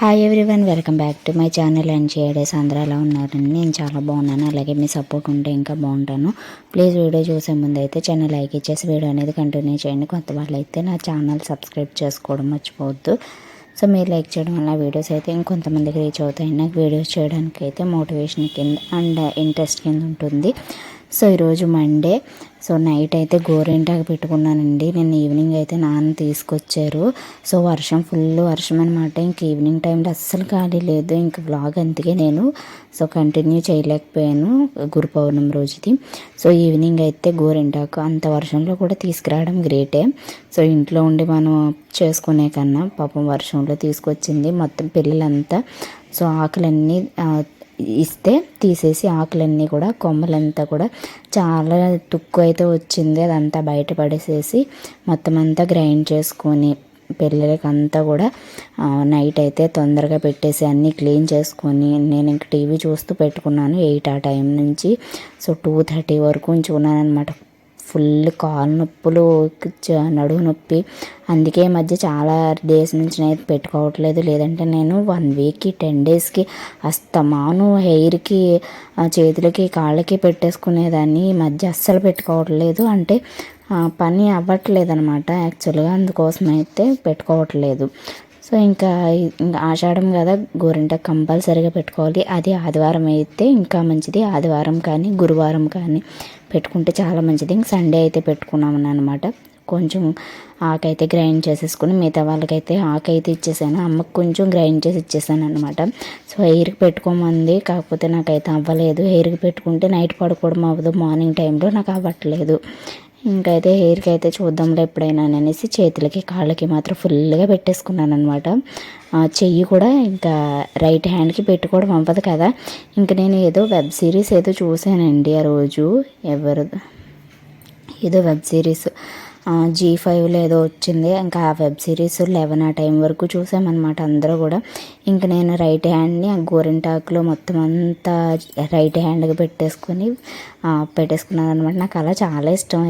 Hi everyone welcome back to my channel and చేయడేస్ అందరూ ఎలా ఉన్నారండి? నేను చాలా బాగున్నాను. అలాగే మీ సపోర్ట్ ఉంటే ఇంకా బాగుంటాను. ప్లీజ్ వీడియో చూసే ముందు అయితే ఛానల్ లైక్ ఇచ్చేసి వీడియో అనేది కంటిన్యూ చేయండి. కొంత వాళ్ళు అయితే నా ఛానల్ సబ్స్క్రైబ్ చేసుకోవడం మర్చిపోవద్దు. సో మీరు లైక్ చేయడం వల్ల వీడియోస్ అయితే ఇంకొంతమందికి రీచ్ అవుతాయి. నాకు వీడియోస్ చేయడానికి అయితే మోటివేషన్ కింద అండ్ ఇంట్రెస్ట్ కింద ఉంటుంది. సో ఈరోజు మండే. సో నైట్ అయితే గోరింటాకు పెట్టుకున్నానండి. నేను ఈవినింగ్ అయితే నాన్న తీసుకొచ్చారు. సో వర్షం ఫుల్ వర్షం అనమాట ఇంక ఈవినింగ్ టైంలో అస్సలు ఖాళీ లేదు. ఇంక బ్లాగ్ అందుకే నేను సో కంటిన్యూ చేయలేకపోయాను గురు పౌర్ణమి రోజుది. సో ఈవినింగ్ అయితే గోరింటాకు అంత వర్షంలో కూడా తీసుకురావడం గ్రేటే. సో ఇంట్లో ఉండి మనం చేసుకునే కన్నా పాపం వర్షంలో తీసుకొచ్చింది మొత్తం పిల్లలంతా. సో ఆకులన్నీ ఇస్తే తీసేసి ఆకులన్నీ కూడా కొమ్మలంతా కూడా చాలా తుక్కు అయితే వచ్చింది. అదంతా బయట పడేసేసి మొత్తం అంతా గ్రైండ్ చేసుకొని పిల్లలకి అంతా కూడా నైట్ అయితే తొందరగా పెట్టేసి అన్నీ క్లీన్ చేసుకొని నేను ఇంక టీవీ చూస్తూ పెట్టుకున్నాను ఎయిట్ ఆ టైం నుంచి. సో టూ థర్టీ వరకు ఉంచుకున్నాను అనమాట ఫుల్ కాలు నొప్పులు నడువు నొప్పి. అందుకే మధ్య చాలా డేస్ నుంచి నేను పెట్టుకోవట్లేదు. లేదంటే నేను వన్ వీక్కి టెన్ డేస్కి అస్తమాను హెయిర్కి చేతులకి కాళ్ళకి పెట్టేసుకునేదాన్ని. ఈ మధ్య అస్సలు పెట్టుకోవట్లేదు. అంటే పని అవ్వట్లేదు అనమాట యాక్చువల్గా అందుకోసం అయితే పెట్టుకోవట్లేదు. సో ఇంకా ఇంకా ఆషాఢం కదా గోరింట కంపల్సరీగా పెట్టుకోవాలి. అది ఆదివారం అయితే ఇంకా మంచిది. ఆదివారం కానీ గురువారం కానీ పెట్టుకుంటే చాలా మంచిది. ఇంక సండే అయితే పెట్టుకున్నామని అనమాట కొంచెం ఆకైతే గ్రైండ్ చేసేసుకుని మిగతా వాళ్ళకైతే ఆకైతే ఇచ్చేసాను. అమ్మకు కొంచెం గ్రైండ్ చేసి ఇచ్చేసాను అనమాట సో హెయిర్కి పెట్టుకోమంది. కాకపోతే నాకైతే అవ్వలేదు. హెయిర్కి పెట్టుకుంటే నైట్ పడుకోవడం అవ్వదు. మార్నింగ్ టైంలో నాకు అవ్వట్లేదు. ఇంకైతే హెయిర్కి అయితే చూద్దాంలే ఎప్పుడైనా అనేసి చేతులకి కాళ్ళకి మాత్రం ఫుల్గా పెట్టేసుకున్నాను అనమాట చెయ్యి కూడా ఇంకా రైట్ హ్యాండ్కి పెట్టుకోవడం అవ్వదు కదా. ఇంక నేను ఏదో వెబ్ సిరీస్ ఏదో చూశానండి ఆ రోజు. ఎవరు? ఏదో వెబ్ సిరీస్. జీ ఫైవ్లో ఏదో వచ్చింది. ఇంకా ఆ వెబ్ సిరీస్ లెవెన్ ఆ టైం వరకు చూసామన్నమాట అందరూ కూడా. ఇంకా నేను రైట్ హ్యాండ్ని ఆ గోరింటాకులో మొత్తం అంతా రైట్ హ్యాండ్గా పెట్టేసుకొని పెట్టేసుకున్నాను అనమాట నాకు అలా చాలా ఇష్టం.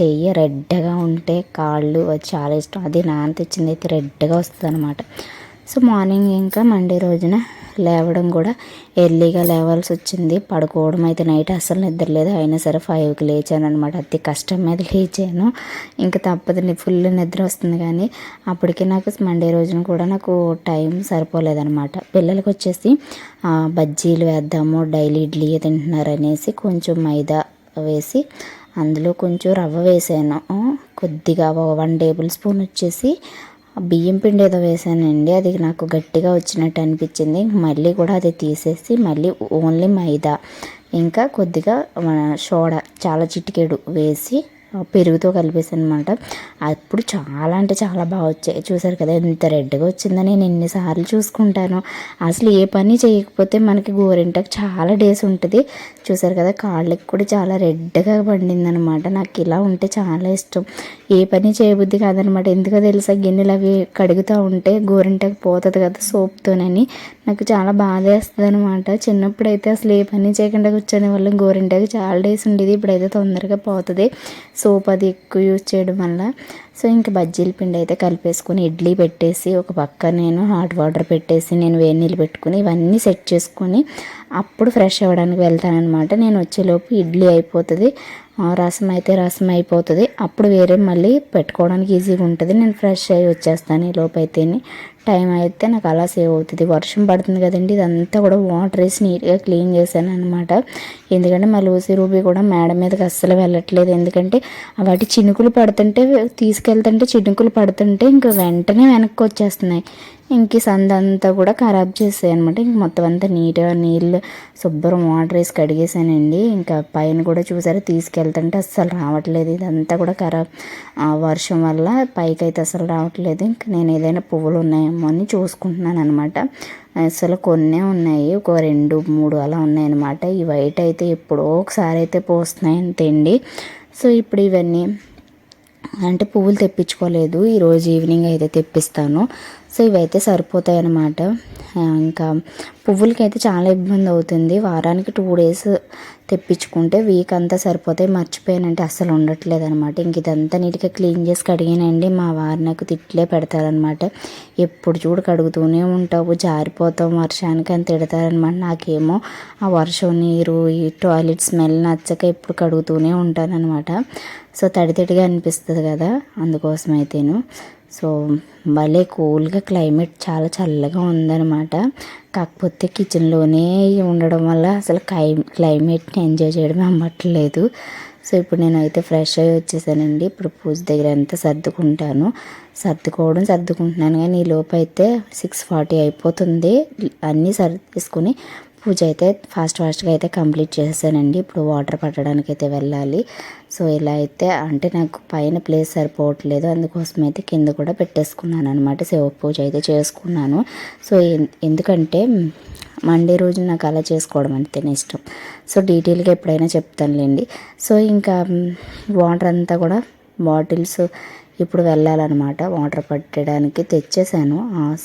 చెయ్యి రెడ్గా ఉంటే కాళ్ళు అది చాలా ఇష్టం. అది నాన్న తెచ్చింది అయితే రెడ్గా వస్తుంది అనమాట సో మార్నింగ్ ఇంకా మండే రోజున లేవడం కూడా ఎర్లీగా లేవాల్సి వచ్చింది. పడుకోవడం అయితే నైట్ అస్సలు నిద్రలేదు అయినా సరే ఫైవ్కి లేచాను అనమాట అతి కష్టం మీద లేచాను. ఇంకా తప్పదు ఫుల్ నిద్ర వస్తుంది కానీ అప్పటికి నాకు మండే రోజున కూడా నాకు టైం సరిపోలేదనమాట పిల్లలకి వచ్చేసి బజ్జీలు వేద్దాము డైలీ ఇడ్లీ తింటున్నారు అనేసి కొంచెం మైదా వేసి అందులో కొంచెం రవ్వ వేసాను. కొద్దిగా వన్ టేబుల్ స్పూన్ వచ్చేసి బియ్యం పిండి ఏదో వేసానండి. అది నాకు గట్టిగా వచ్చినట్టు అనిపించింది. మళ్ళీ కూడా అది తీసేసి మళ్ళీ ఓన్లీ మైదా. ఇంకా కొద్దిగా సోడా చాలా చిటికెడు వేసి పెరుగుతో కలిపేసాను అనమాట అప్పుడు చాలా అంటే చాలా బాగా వచ్చాయి. చూసారు కదా ఎంత రెడ్గా వచ్చిందని నేను ఎన్నిసార్లు చూసుకుంటాను. అసలు ఏ పని చేయకపోతే మనకి గోరింటకు చాలా డేస్ ఉంటుంది. చూసారు కదా కాళ్ళకి కూడా చాలా రెడ్గా పండింది అనమాట నాకు ఇలా ఉంటే చాలా ఇష్టం. ఏ పని చేయబుద్ధి కాదనమాట ఎందుకో తెలుసా గిన్నెలు అవి కడుగుతూ ఉంటే గోరింటకు పోతుంది కదా సోప్తోనని. నాకు చాలా బాధ వేస్తుంది అనమాట చిన్నప్పుడు అయితే అసలు ఏ పని చేయకుండా కూర్చొని వాళ్ళు. గోరింటకు చాలా డేస్ ఉండేది ఇప్పుడైతే తొందరగా పోతుంది. సోప్ అది ఎక్కువ యూజ్ చేయడం వల్ల. సో ఇంకా బజ్జీల పిండి అయితే కలిపేసుకుని ఇడ్లీ పెట్టేసి ఒక పక్క నేను హాట్ వాటర్ పెట్టేసి నేను వేడి నీళ్ళు పెట్టుకుని ఇవన్నీ సెట్ చేసుకొని అప్పుడు ఫ్రెష్ అవ్వడానికి వెళ్తానమాట నేను వచ్చేలోపు ఇడ్లీ అయిపోతుంది. రసం అయితే రసం అయిపోతుంది అప్పుడు వేరే మళ్ళీ పెట్టుకోవడానికి ఈజీగా ఉంటుంది. నేను ఫ్రెష్ అయ్యి వచ్చేస్తాను ఈ లోపైతే టైం అయితే నాకు అలా సేవ్ అవుతుంది. వర్షం పడుతుంది కదండి ఇదంతా కూడా వాటర్ వేసి నీట్గా క్లీన్ చేశాను అనమాట ఎందుకంటే మా లూసీ రూబీ కూడా మేడ మీదకి అస్సలు వెళ్ళట్లేదు. ఎందుకంటే వాటి చినుకులు పడుతుంటే తీసుకెళ్తుంటే చినుకులు పడుతుంటే ఇంకా వెంటనే వెనక్కి వచ్చేస్తున్నాయి. ఇంక సందంతా కూడా ఖరాబ్ చేసాయి అనమాట ఇంక మొత్తం అంతా నీట్గా నీళ్ళు శుభ్రం వాటర్ వేసి కడిగేసానండి. ఇంకా పైన కూడా చూసారా తీసుకెళ్తుంటే అస్సలు రావట్లేదు. ఇదంతా కూడా ఖరాబ్ వర్షం వల్ల పైకి అయితే అసలు రావట్లేదు. ఇంక నేను ఏదైనా పువ్వులు ఉన్నాయేమో అని చూసుకుంటున్నాను అనమాట అసలు కొన్నే ఉన్నాయి. ఒక రెండు మూడు అలా ఉన్నాయన్నమాట. ఈ వైట్ అయితే ఎప్పుడో ఒకసారి అయితే పోస్తున్నాయి తిండి సో ఇప్పుడు ఇవన్నీ అంటే పువ్వులు తెప్పించుకోలేదు. ఈరోజు ఈవినింగ్ అయితే తెప్పిస్తాను. సో ఇవైతే సరిపోతాయి అన్నమాట. ఇంకా పువ్వులకి అయితే చాలా ఇబ్బంది అవుతుంది. వారానికి టూ డేస్ తెప్పించుకుంటే వీక్ అంతా సరిపోతాయి. మర్చిపోయానంటే అస్సలు ఉండట్లేదు అనమాట ఇంక ఇదంతా నీట్గా క్లీన్ చేసి కడిగానండి. మా వారు నాకు తిట్లే పెడతారనమాట ఎప్పుడు చూడు కడుగుతూనే ఉంటావు జారిపోతావు వర్షానికి అని తిడతారనమాట నాకేమో ఆ వర్షం నీరు ఈ టాయిలెట్ స్మెల్ నచ్చక ఎప్పుడు కడుగుతూనే ఉంటానన్నమాట. సో తడి తడిగా అనిపిస్తుంది కదా అందుకోసం అయితేను సో భలే కూల్గా క్లైమేట్ చాలా చల్లగా ఉందన్నమాట. కాకపోతే కిచెన్లోనే ఉండడం వల్ల అసలు క్లై క్లైమేట్ని ఎంజాయ్ చేయడం అమ్మట్లేదు. సో ఇప్పుడు నేనైతే ఫ్రెష్ అయ్యి వచ్చేసానండి. ఇప్పుడు పూజ దగ్గర అంతా సర్దుకుంటాను. సర్దుకోవడం సర్దుకుంటున్నాను. కానీ ఈ లోపు అయితే సిక్స్ ఫార్టీ అయిపోతుంది. అన్నీ సర్దేసుకుని పూజ అయితే ఫాస్ట్ ఫాస్ట్గా అయితే కంప్లీట్ చేశానండి. ఇప్పుడు వాటర్ పట్టడానికి అయితే వెళ్ళాలి. సో ఇలా అయితే అంటే నాకు పైన ప్లేస్ సరిపోవట్లేదు. అందుకోసం అయితే కింద కూడా పెట్టేసుకున్నాను అనమాట శివ పూజ అయితే చేసుకున్నాను. సో ఎందుకంటే మండే రోజు నాకు అలా చేసుకోవడం అంటేనే ఇష్టం. సో డీటెయిల్గా ఎప్పుడైనా చెప్తానులేండి. సో ఇంకా వాటర్ అంతా కూడా బాటిల్స్ ఇప్పుడు వెళ్ళాలన్నమాట. వాటర్ పట్టడానికి తెచ్చేసాను.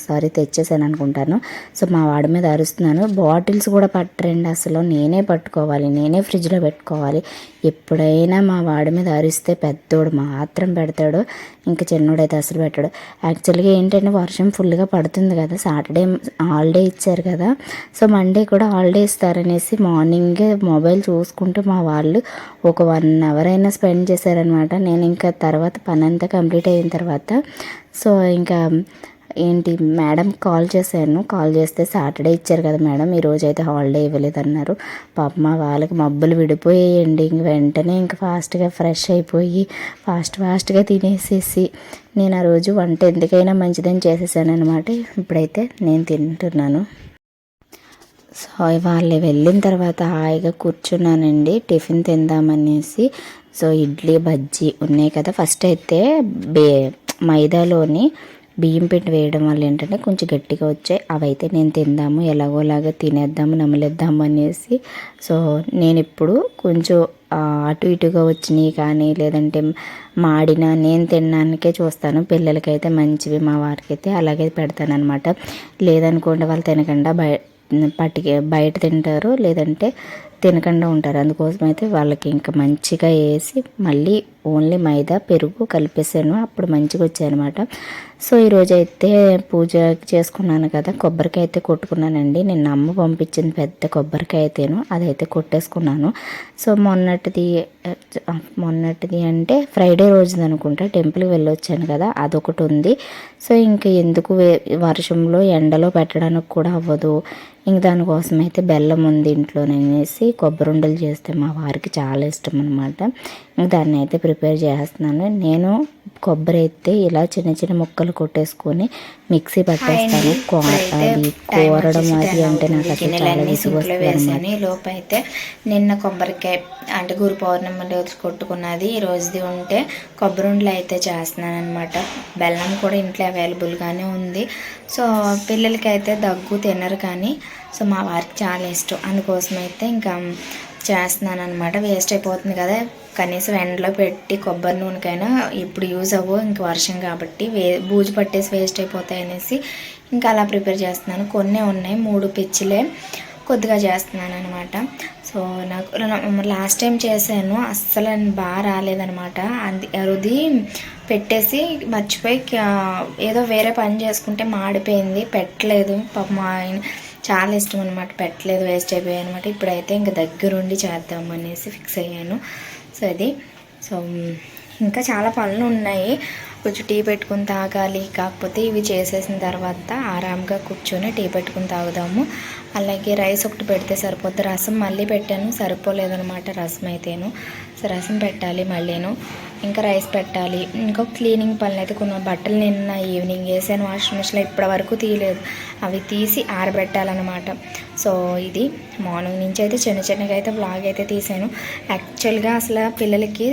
సారీ తెచ్చేసాను అనుకుంటాను. సో మా వాడి మీద అరుస్తున్నాను. బాటిల్స్ కూడా పట్టరండి అసలు. నేనే పట్టుకోవాలి. నేనే ఫ్రిడ్జ్లో పెట్టుకోవాలి. ఎప్పుడైనా మా వాడి మీద అరిస్తే పెద్దోడు మాత్రం పెడతాడు. ఇంకా చిన్నోడైతే అసలు పెట్టాడు. యాక్చువల్గా ఏంటంటే వర్షం ఫుల్గా పడుతుంది కదా. సాటర్డే హాలిడే ఇచ్చారు కదా. సో మండే కూడా హాలిడే ఇస్తారనేసి మార్నింగ్ మొబైల్ చూసుకుంటూ మా వాళ్ళు ఒక వన్ అవర్ అయినా స్పెండ్ చేశారనమాట నేను ఇంకా తర్వాత పని అంతా కంప్లీట్ అయిన తర్వాత సో ఇంకా ఏంటి మేడం కాల్ చేశాను. కాల్ చేస్తే సాటర్డే ఇచ్చారు కదా మేడం ఈరోజు అయితే హాలిడే ఇవ్వలేదు అన్నారు పాప మా వాళ్ళకి మబ్బులు విడిపోయాయండి. ఇంక వెంటనే ఇంక ఫాస్ట్గా ఫ్రెష్ అయిపోయి ఫాస్ట్ ఫాస్ట్గా తినేసేసి నేను ఆ రోజు వంట ఎందుకైనా మంచిదని చేసేసాను అనమాట ఇప్పుడైతే నేను తింటున్నాను. సో వాళ్ళు వెళ్ళిన తర్వాత హాయిగా కూర్చున్నానండి. టిఫిన్ తిందామనేసి. సో ఇడ్లీ బజ్జీ ఉన్నాయి కదా. ఫస్ట్ అయితే బే మైదాలోని బియ్యం పిండి వేయడం వల్ల ఏంటంటే కొంచెం గట్టిగా వచ్చాయి. అవైతే నేను తిందాము ఎలాగోలాగా తినేద్దాము నమలేద్దాము అనేసి. సో నేను ఇప్పుడు కొంచెం అటు ఇటుగా వచ్చినాయి కానీ లేదంటే మాడిన నేను తినడానికే చూస్తాను. పిల్లలకైతే మంచివి మా వారికి అయితే అలాగే పెడతాను అనమాట లేదనుకోండి వాళ్ళు తినకుండా బయ పట్టుకి బయట తింటారు లేదంటే తినకుండా ఉంటారు. అందుకోసం అయితే వాళ్ళకి ఇంకా మంచిగా వేసి మళ్ళీ ఓన్లీ మైదా పెరుగు కలిపేసాను. అప్పుడు మంచిగా వచ్చాయనమాట సో ఈరోజు అయితే పూజ చేసుకున్నాను కదా కొబ్బరికాయ అయితే కొట్టుకున్నానండి. నిన్న అమ్మ పంపించింది పెద్ద కొబ్బరికాయ అయితేను అదైతే కొట్టేసుకున్నాను. సో మొన్నటిది మొన్నటిది అంటే ఫ్రైడే రోజుది అనుకుంటా టెంపుల్కి వెళ్ళొచ్చాను కదా అదొకటి ఉంది సో ఇంకా ఎందుకు వర్షంలో ఎండలో పెట్టడానికి కూడా అవ్వదు. ఇంక దానికోసం అయితే బెల్లం ఉంది ఇంట్లోనేసి కొబ్బరి ఉండలు చేస్తే మా వారికి చాలా ఇష్టం అనమాట దాన్ని అయితే ప్రిపేర్ చేస్తున్నాను. నేను కొబ్బరి అయితే ఇలా చిన్న చిన్న ముక్కలు కొట్టేసుకొని మిక్సీ పట్టేస్తాను. అది కోరడం అది అంటే నాకు అసలు చాలా విసుగు వస్తుంది లోపు అయితే నిన్న కొబ్బరికాయ అంటే గురు పౌర్ణమి రోజు కొట్టుకున్నది. ఈ రోజుది ఉంటే కొబ్బరి ఉండలు అయితే చేస్తున్నాను అనమాట బెల్లం కూడా ఇంట్లో అవైలబుల్గానే ఉంది. సో పిల్లలకి అయితే దగ్గు తినరు కానీ సో మా వారికి చాలా ఇష్టం. అందుకోసం అయితే ఇంకా చేస్తున్నాను అనమాట వేస్ట్ అయిపోతుంది కదా. కనీసం ఎండలో పెట్టి కొబ్బరి నూనెకైనా ఇప్పుడు యూజ్ అవ్వవు. ఇంక వర్షం కాబట్టి వే బూజు పట్టేసి వేస్ట్ అయిపోతాయి అనేసి ఇంకా అలా ప్రిపేర్ చేస్తున్నాను. కొన్ని ఉన్నాయి. మూడు పిచ్చిలే కొద్దిగా చేస్తున్నాను అనమాట సో నాకు లాస్ట్ టైం చేశాను. అస్సలు బాగా రాలేదనమాట అది అరుది పెట్టేసి మర్చిపోయి ఏదో వేరే పని చేసుకుంటే మాడిపోయింది. పెట్టలేదు. పాప మా ఆయన చాలా ఇష్టం అనమాట పెట్టలేదు వేస్ట్ అయిపోయాయి అనమాట ఇప్పుడైతే ఇంకా దగ్గరుండి చేద్దాం అనేసి ఫిక్స్ అయ్యాను. సో అది. సో ఇంకా చాలా పనులు ఉన్నాయి. కొంచెం టీ పెట్టుకుని తాగాలి. కాకపోతే ఇవి చేసేసిన తర్వాత ఆరామ్గా కూర్చొని టీ పెట్టుకుని తాగుదాము. అలాగే రైస్ ఒకటి పెడితే సరిపోద్ది. రసం మళ్ళీ పెట్టాను. సరిపోలేదనమాట రసం అయితేను. సో రసం పెట్టాలి మళ్ళీను. ఇంకా రైస్ పెట్టాలి. ఇంకా క్లీనింగ్ పనులు అయితే కొన్ని బట్టలు నిన్న ఈవినింగ్ వేసాను. వాషింగ్ మిషన్లో ఇప్పటి వరకు తీయలేదు. అవి తీసి ఆరబెట్టాలన్నమాట. సో ఇది మార్నింగ్ నుంచి అయితే చిన్న చిన్నగా అయితే బ్లాగ్ అయితే తీసాను. యాక్చువల్గా అసలు పిల్లలకి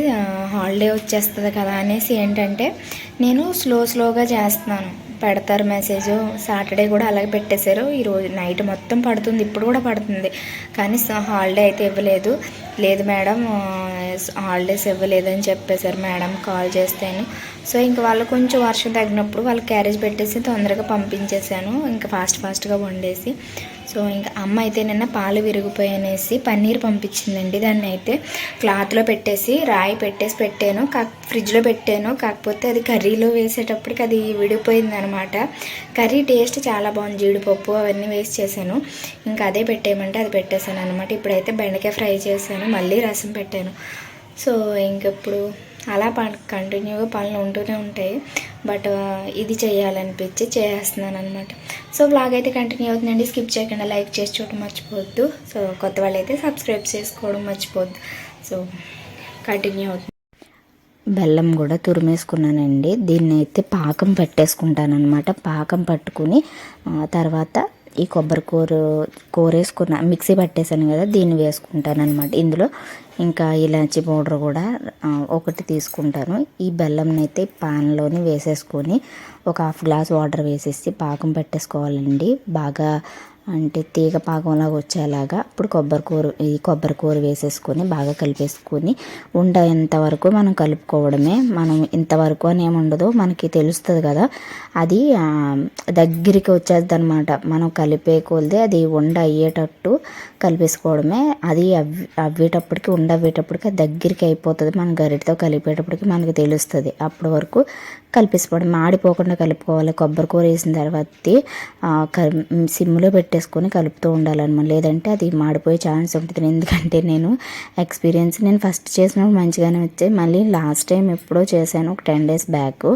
హాలిడే వచ్చేస్తుంది కదా అనేసి ఏంటంటే నేను స్లో స్లోగా చేస్తున్నాను. పెడతారు మెసేజ్ సాటర్డే కూడా అలాగే పెట్టేశారు. ఈరోజు నైట్ మొత్తం పడుతుంది. ఇప్పుడు కూడా పడుతుంది. కానీ హాలిడే అయితే ఇవ్వలేదు. లేదు మేడం హాలిడేస్ ఇవ్వలేదని చెప్పేశారు మేడం. కాల్ చేస్తాను. సో ఇంకా వాళ్ళు కొంచెం వర్షం తగ్గినప్పుడు వాళ్ళు క్యారేజ్ పెట్టేసి తొందరగా పంపించేశాను. ఇంకా ఫాస్ట్ ఫాస్ట్గా వండేసి. సో ఇంకా అమ్మ అయితే నిన్న పాలు విరిగిపోయనేసి పన్నీర్ పంపించిందండి. దాన్ని అయితే క్లాత్లో పెట్టేసి రాయి పెట్టేసి పెట్టాను. కా ఫ్రిడ్జ్లో పెట్టాను. కాకపోతే అది కర్రీలో వేసేటప్పటికి అది విడిపోయింది అనమాట కర్రీ టేస్ట్ చాలా బాగుంది. జీడిపప్పు అవన్నీ వేసి చేశాను. ఇంకా అదే పెట్టేయమంటే అది పెట్టేశాను అనమాట ఇప్పుడైతే బెండకాయ ఫ్రై చేశాను. మళ్ళీ రసం పెట్టాను. సో ఇంకెప్పుడు అలా పని కంటిన్యూగా పనులు ఉంటూనే ఉంటాయి. బట్ ఇది చేయాలనిపించి చేస్తున్నాను అనమాట సో బ్లాగ్ అయితే కంటిన్యూ అవుతుందండి. స్కిప్ చేయకుండా లైక్ చేసి చూడటం మర్చిపోవద్దు. సో కొత్త వాళ్ళు అయితే సబ్స్క్రైబ్ చేసుకోవడం మర్చిపోవద్దు. సో కంటిన్యూ అవుతుంది బెల్లం కూడా తురిమేసుకున్నానండి. దీన్ని అయితే పాకం పట్టేసుకుంటాను అనమాట పాకం పట్టుకుని తర్వాత ఈ కొబ్బరి కూర కూర వేసుకున్న మిక్సీ పట్టేసాను కదా దీన్ని వేసుకుంటాను అనమాట ఇందులో ఇంకా ఇలాచి పౌడర్ కూడా ఒకటి తీసుకుంటాను. ఈ బెల్లంనైతే పాన్లోని వేసేసుకొని ఒక హాఫ్ గ్లాస్ వాటర్ వేసేసి పాకం పెట్టేసుకోవాలండి. బాగా అంటే తీగ పాకంలాగా వచ్చేలాగా అప్పుడు కొబ్బరి కూర ఈ కొబ్బరి కూర వేసేసుకొని బాగా కలిపేసుకొని ఉండేంత వరకు మనం కలుపుకోవడమే. మనం ఇంతవరకు అని ఏముండదు మనకి తెలుస్తుంది కదా. అది దగ్గరికి వచ్చేది అనమాట మనం కలిపే కొలిది అది ఉండ అయ్యేటట్టు కలిపేసుకోవడమే. అది అవ్వి అవ్వేటప్పటికి ఉండ అవ్వేటప్పటికి అది దగ్గరికి అయిపోతుంది. మనం గరిటతో కలిపేటప్పటికి మనకు తెలుస్తుంది. అప్పటి వరకు కలిపేసుకోవడం మాడిపోకుండా కలుపుకోవాలి. కొబ్బరి కూర వేసిన తర్వాత సిమ్లో పెట్టేసుకొని కలుపుతూ ఉండాలన్నమాట. లేదంటే అది మాడిపోయే ఛాన్స్ ఉంటుంది. ఎందుకంటే నేను ఎక్స్పీరియన్స్ నేను ఫస్ట్ చేసినప్పుడు మంచిగానే వచ్చాయి. మళ్ళీ లాస్ట్ టైం ఎప్పుడో చేశాను ఒక టెన్ డేస్ బ్యాక్.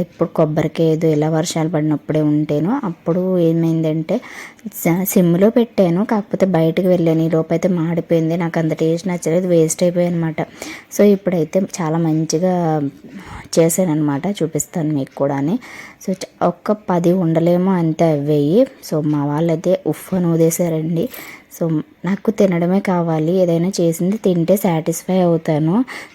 ఇప్పుడు కొబ్బరికి ఏదో ఇలా వర్షాలు పడినప్పుడే ఉంటేను అప్పుడు ఏమైందంటే సిమ్లో పెట్టాను కాకపోతే బయటకు వెళ్ళాను. ఈ లోపు అయితే మాడిపోయింది. నాకు అంత టేస్ట్ నచ్చలేదు. వేస్ట్ అయిపోయాయి అనమాట సో ఇప్పుడైతే చాలా మంచిగా చేశాను అనమాట చూపిస్తాను మీకు కూడా సో ఒక్క పది ఉండలేమో అంతే అవ్వేయి సో మా వాళ్ళైతే ఉఫ్ అని ఊదేశారండి సో నాకు తినడమే కావాలి. ఏదైనా చేసింది తింటే సాటిస్ఫై అవుతాను.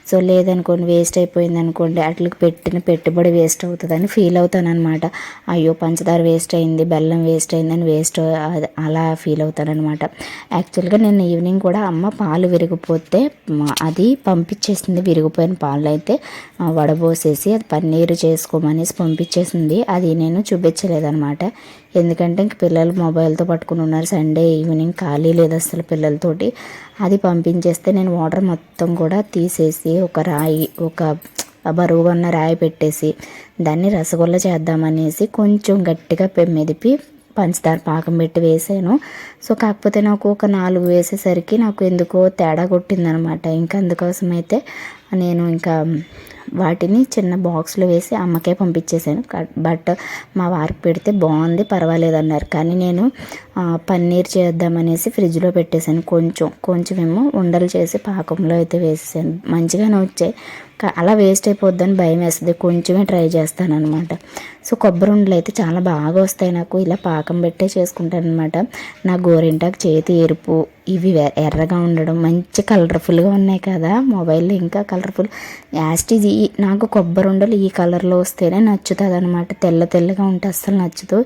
సో లేదనుకోండి వేస్ట్ అయిపోయింది అనుకోండి అట్లకి పెట్టిన పెట్టుబడి వేస్ట్ అవుతుందని ఫీల్ అవుతాను అనమాట అయ్యో పంచదార వేస్ట్ అయింది బెల్లం వేస్ట్ అయిందని వేస్ట్ అలా ఫీల్ అవుతాను అనమాట యాక్చువల్గా నేను ఈవినింగ్ కూడా అమ్మ పాలు విరిగిపోతే అది పంపించేసింది విరిగిపోయిన పాలు అయితే వడబోసేసి అది పన్నీరు చేసుకోమనేసి పంపించేసింది. అది నేను చూపించలేదనమాట ఎందుకంటే ఇంక పిల్లలు మొబైల్తో పట్టుకుని ఉన్నారు. సండే ఈవినింగ్ ఖాళీ లేదు అసలు. పిల్లలతోటి అది పంపించేస్తే నేను వాటర్ మొత్తం కూడా తీసేసి ఒక రాయి ఒక బరువుగా ఉన్న రాయి పెట్టేసి దాన్ని రసగుల్ల చేద్దామనేసి కొంచెం గట్టిగా పె- మెదిపి పంచదార పాకం పెట్టి వేసాను. సో కాకపోతే నాకు ఒక నాలుగు వేసేసరికి నాకు ఎందుకో తేడా కొట్టిందనమాట. ఇంకా అందుకోసం అయితే నేను ఇంకా వాటిని చిన్న బాక్స్లో వేసి అమ్మకే పంపించేసాను బట్ మా వారికి పెడితే బాగుంది పర్వాలేదు అన్నారు. కానీ నేను పన్నీర్ చేద్దామనేసి ఫ్రిడ్జ్లో పెట్టేశాను. కొంచెం కొంచెం ఏమో ఉండలు చేసి పాకంలో అయితే వేసేసాను. మంచిగానే వచ్చాయి. అలా వేస్ట్ అయిపోద్దని భయం వేస్తుంది. కొంచెమే ట్రై చేస్తాను అనమాట సో కొబ్బరి ఉండలు అయితే చాలా బాగా వస్తాయి నాకు. ఇలా పాకం పెట్టే చేసుకుంటాను అనమాట నా గోరింటాకు చేతి ఎరుపు ఇవి ఎర్రగా ఉండడం మంచి కలర్ఫుల్గా ఉన్నాయి కదా. మొబైల్లో ఇంకా కలర్ఫుల్ యాస్టిజ్ ఈ నాకు కొబ్బరి ఉండలు ఈ కలర్లో వస్తేనే నచ్చుతుంది అనమాట తెల్ల తెల్లగా ఉంటే అస్సలు నచ్చదు.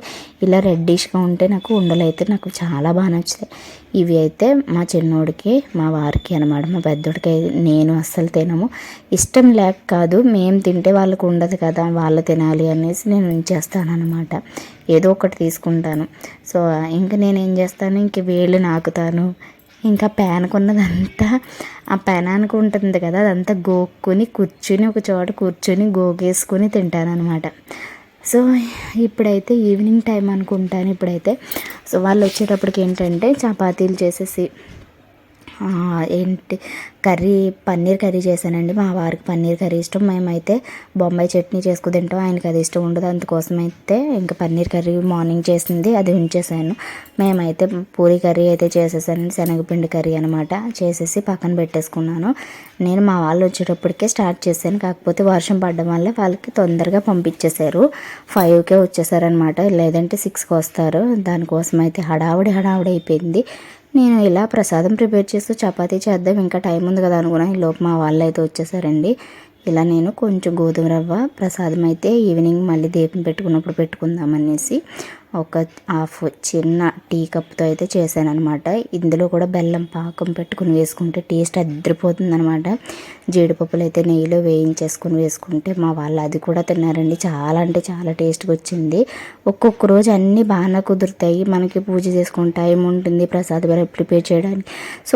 ఇలా రెడ్డిష్గా ఉంటే నాకు ఉండలు అయితే నాకు చాలా బాగా నచ్చుతాయి. ఇవి అయితే మా చిన్నోడికి మా వారికి అనమాట మా పెద్దోడికి అయితే నేను అస్సలు తినము. ఇష్టం లేక కాదు మేము తింటే వాళ్ళకు ఉండదు కదా. వాళ్ళు తినాలి అనేసి నేను ఉంచేస్తాను అనమాట ఏదో ఒకటి తీసుకుంటాను. సో ఇంకా నేను ఏం చేస్తాను? ఇంక వేళ్ళు నాకుతాను. ఇంకా ప్యాన్కున్నదంతా ఆ పెనానికి ఉంటుంది కదా అదంతా గోక్కుని కూర్చుని ఒక చోట కూర్చుని గోగేసుకుని తింటాను అనమాట సో ఇప్పుడైతే ఈవినింగ్ టైం అనుకుంటాను ఇప్పుడైతే. సో వాళ్ళు వచ్చేటప్పటికి ఏంటంటే చపాతీలు చేసేసి ఏంటి? కర్రీ పన్నీర్ కర్రీ చేశానండి. మా వారికి పన్నీర్ కర్రీ ఇష్టం. మేమైతే బొంబాయి చట్నీ చేసుకు తింటాం. ఆయనకి అది ఇష్టం ఉండదు. అందుకోసం అయితే ఇంకా పన్నీర్ కర్రీ మార్నింగ్ చేసింది. అది ఉంచేసాను. మేమైతే పూరి కర్రీ అయితే చేసేసాను శనగపిండి కర్రీ అనమాట. చేసేసి పక్కన పెట్టేసుకున్నాను. నేను మా వాళ్ళు వచ్చేటప్పటికే స్టార్ట్ చేశాను. కాకపోతే వర్షం పడడం వల్ల వాళ్ళకి తొందరగా పంపించేశారు. ఫైవ్కే వచ్చేసారనమాట లేదంటే సిక్స్కి వస్తారు. దానికోసం అయితే హడావుడి హడావుడి అయిపోయింది. నేను ఇలా ప్రసాదం ప్రిపేర్ చేస్తూ చపాతీ చేద్దాం. ఇంకా టైం ఉంది కదా అనుకున్నాను ఈ లోపు మా వాళ్ళు అయితే వచ్చేసారండి. ఇలా నేను కొంచెం గోధుమ రవ్వ ప్రసాదం అయితే ఈవినింగ్ మళ్ళీ దీపం పెట్టుకున్నప్పుడు పెట్టుకుందాం అనేసి ఒక హాఫ్ చిన్న టీ కప్తో అయితే చేశాను అనమాట ఇందులో కూడా బెల్లం పాకం పెట్టుకుని వేసుకుంటే టేస్ట్ అద్దరిపోతుంది అనమాట జీడిపప్పులు అయితే నెయ్యిలో వేయించేసుకుని వేసుకుంటే మా వాళ్ళు అది కూడా తిన్నారండి. చాలా అంటే చాలా టేస్ట్గా వచ్చింది. ఒక్కొక్క రోజు అన్నీ బాగానే కుదురుతాయి. మనకి పూజ చేసుకుని టైం ఉంటుంది. ప్రసాద్ ప్రిపేర్ చేయడానికి. సో